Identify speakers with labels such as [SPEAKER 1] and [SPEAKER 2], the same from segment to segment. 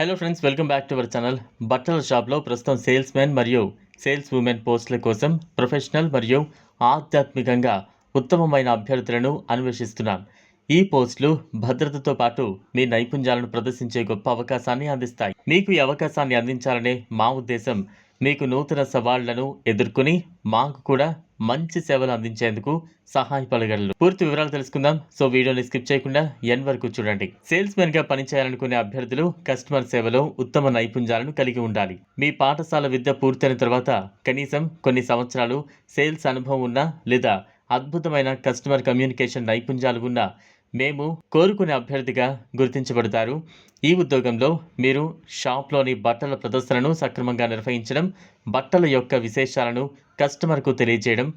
[SPEAKER 1] Hello friends welcome back to our channel బట్టల షాప్లో ప్రస్తుతం సేల్స్ మెన్ మరియు సేల్స్ ఉమెన్ పోస్టుల కోసం ప్రొఫెషనల్ మరియు ఆధ్యాత్మికంగా ఉత్తమమైన అభ్యర్థులను అన్వేషిస్తున్నాం. ఈ పోస్టులు భద్రతతో పాటు మీ నైపుణ్యాలను ప్రదర్శించే గొప్ప అవకాశాన్ని అందిస్తాయి. మీకు ఈ అవకాశాన్ని అందించాలనే మా ఉద్దేశం మీకు నూతన సవాళ్ళను ఎదుర్కొని మాకు కూడా మంచి సేవలు అందించేందుకు సహాయపడగలరు పూర్తి వివరాలు తెలుసుకుందాం. సో వీడియోని స్కిప్ చేయకుండా ఎన్ వరకు చూడండి. సేల్స్ మెన్గా పనిచేయాలనుకునే అభ్యర్థులు కస్టమర్ సేవలో ఉత్తమ నైపుణ్యాలను కలిగి ఉండాలి. మీ పాఠశాల విద్య పూర్తయిన తర్వాత కనీసం కొన్ని సంవత్సరాలు సేల్స్ అనుభవం ఉన్న లేదా అద్భుతమైన కస్టమర్ కమ్యూనికేషన్ నైపుణ్యాలు ఉన్న మేము కోరుకునే అభ్యర్థిగా గుర్తించబడతారు. ఈ ఉద్యోగంలో మీరు షాప్లోని బట్టల ప్రదర్శనను సక్రమంగా నిర్వహించడం బట్టల యొక్క విశేషాలను కస్టమర్కు తెలియజేయడం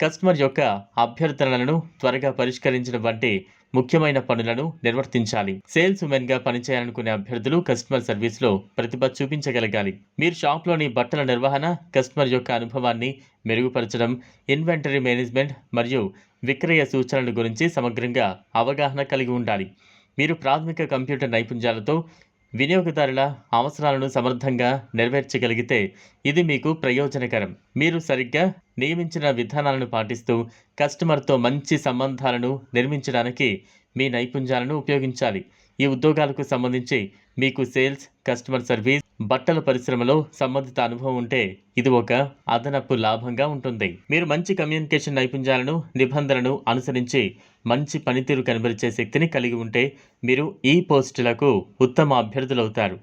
[SPEAKER 1] కస్టమర్ యొక్క అభ్యర్థనలను త్వరగా పరిష్కరించడం వంటి ముఖ్యమైన పనులను నిర్వర్తించాలి. సేల్స్ ఉమెన్గా పనిచేయాలనుకునే అభ్యర్థులు కస్టమర్ సర్వీస్లో ప్రతిభ చూపించగలగాలి. మీరు షాప్లోని బట్టల నిర్వహణ కస్టమర్ యొక్క అనుభవాన్ని మెరుగుపరచడం ఇన్వెంటరీ మేనేజ్మెంట్ మరియు విక్రయ సూచనల గురించి సమగ్రంగా అవగాహన కలిగి ఉండాలి. మీరు ప్రాథమిక కంప్యూటర్ నైపుణ్యాలతో వినియోగదారుల అవసరాలను సమర్థంగా నెరవేర్చగలిగితే ఇది మీకు ప్రయోజనకరం. మీరు సరిగ్గా నియమించిన విధానాలను పాటిస్తూ కస్టమర్తో మంచి సంబంధాలను నిర్మించడానికి మీ నైపుణ్యాలను ఉపయోగించాలి. ఈ ఉద్యోగాలకు సంబంధించి మీకు సేల్స్ కస్టమర్ సర్వీస్ బట్టల పరిశ్రమలో సంబంధిత అనుభవం ఉంటే ఇది ఒక అదనపు లాభంగా ఉంటుంది. మీరు మంచి కమ్యూనికేషన్ నైపుణ్యాలను నిబంధనలను అనుసరించి మంచి పనితీరు కనబరిచే శక్తిని కలిగి ఉంటే మీరు ఈ పోస్టులకు ఉత్తమ అభ్యర్థులవుతారు.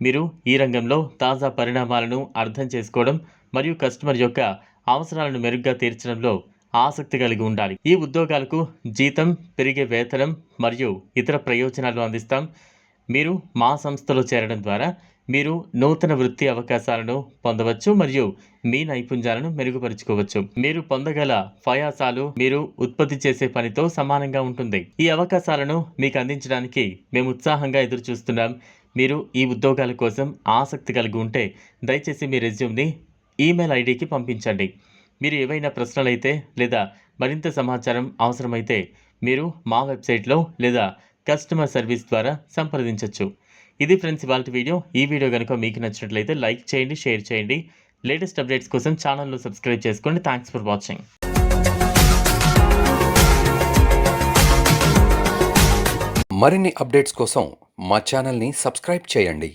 [SPEAKER 1] మీరు ఈ రంగంలో తాజా పరిణామాలను అర్థం చేసుకోవడం మరియు కస్టమర్ యొక్క అవసరాలను మెరుగ్గా తీర్చడంలో ఆసక్తి కలిగి ఉండాలి. ఈ ఉద్యోగాలకు జీతం పెరిగే వేతనం మరియు ఇతర ప్రయోజనాలు అందిస్తాం. మీరు మా సంస్థలో చేరడం ద్వారా మీరు నూతన వృత్తి అవకాశాలను పొందవచ్చు మరియు మీ నైపుణ్యాలను మెరుగుపరుచుకోవచ్చు. మీరు పొందగల ఫయాసాలు మీరు ఉత్పత్తి చేసే పనితో సమానంగా ఉంటుంది. ఈ అవకాశాలను మీకు అందించడానికి మేము ఉత్సాహంగా ఎదురు చూస్తున్నాం మీరు ఈ ఉద్యోగాల కోసం ఆసక్తి కలిగి ఉంటే దయచేసి మీ రెజ్యూమ్ని ఈమెయిల్ ఐడికి పంపించండి. మీరు ఏవైనా ప్రశ్నలైతే లేదా మరింత సమాచారం అవసరమైతే మీరు మా వెబ్సైట్లో లేదా కస్టమర్ సర్వీస్ ద్వారా సంప్రదించవచ్చు ఇది ఫ్రెండ్స్ ఇవాళ వీడియో. ఈ వీడియో కనుక మీకు నచ్చినట్లయితే లైక్ చేయండి షేర్ చేయండి. లేటెస్ట్ అప్డేట్స్ కోసం ఛానల్లో సబ్స్క్రైబ్ చేసుకోండి. Thanks for watching.
[SPEAKER 2] మరిన్ని అప్డేట్స్ కోసం మా ఛానల్ని సబ్స్క్రైబ్ చేయండి.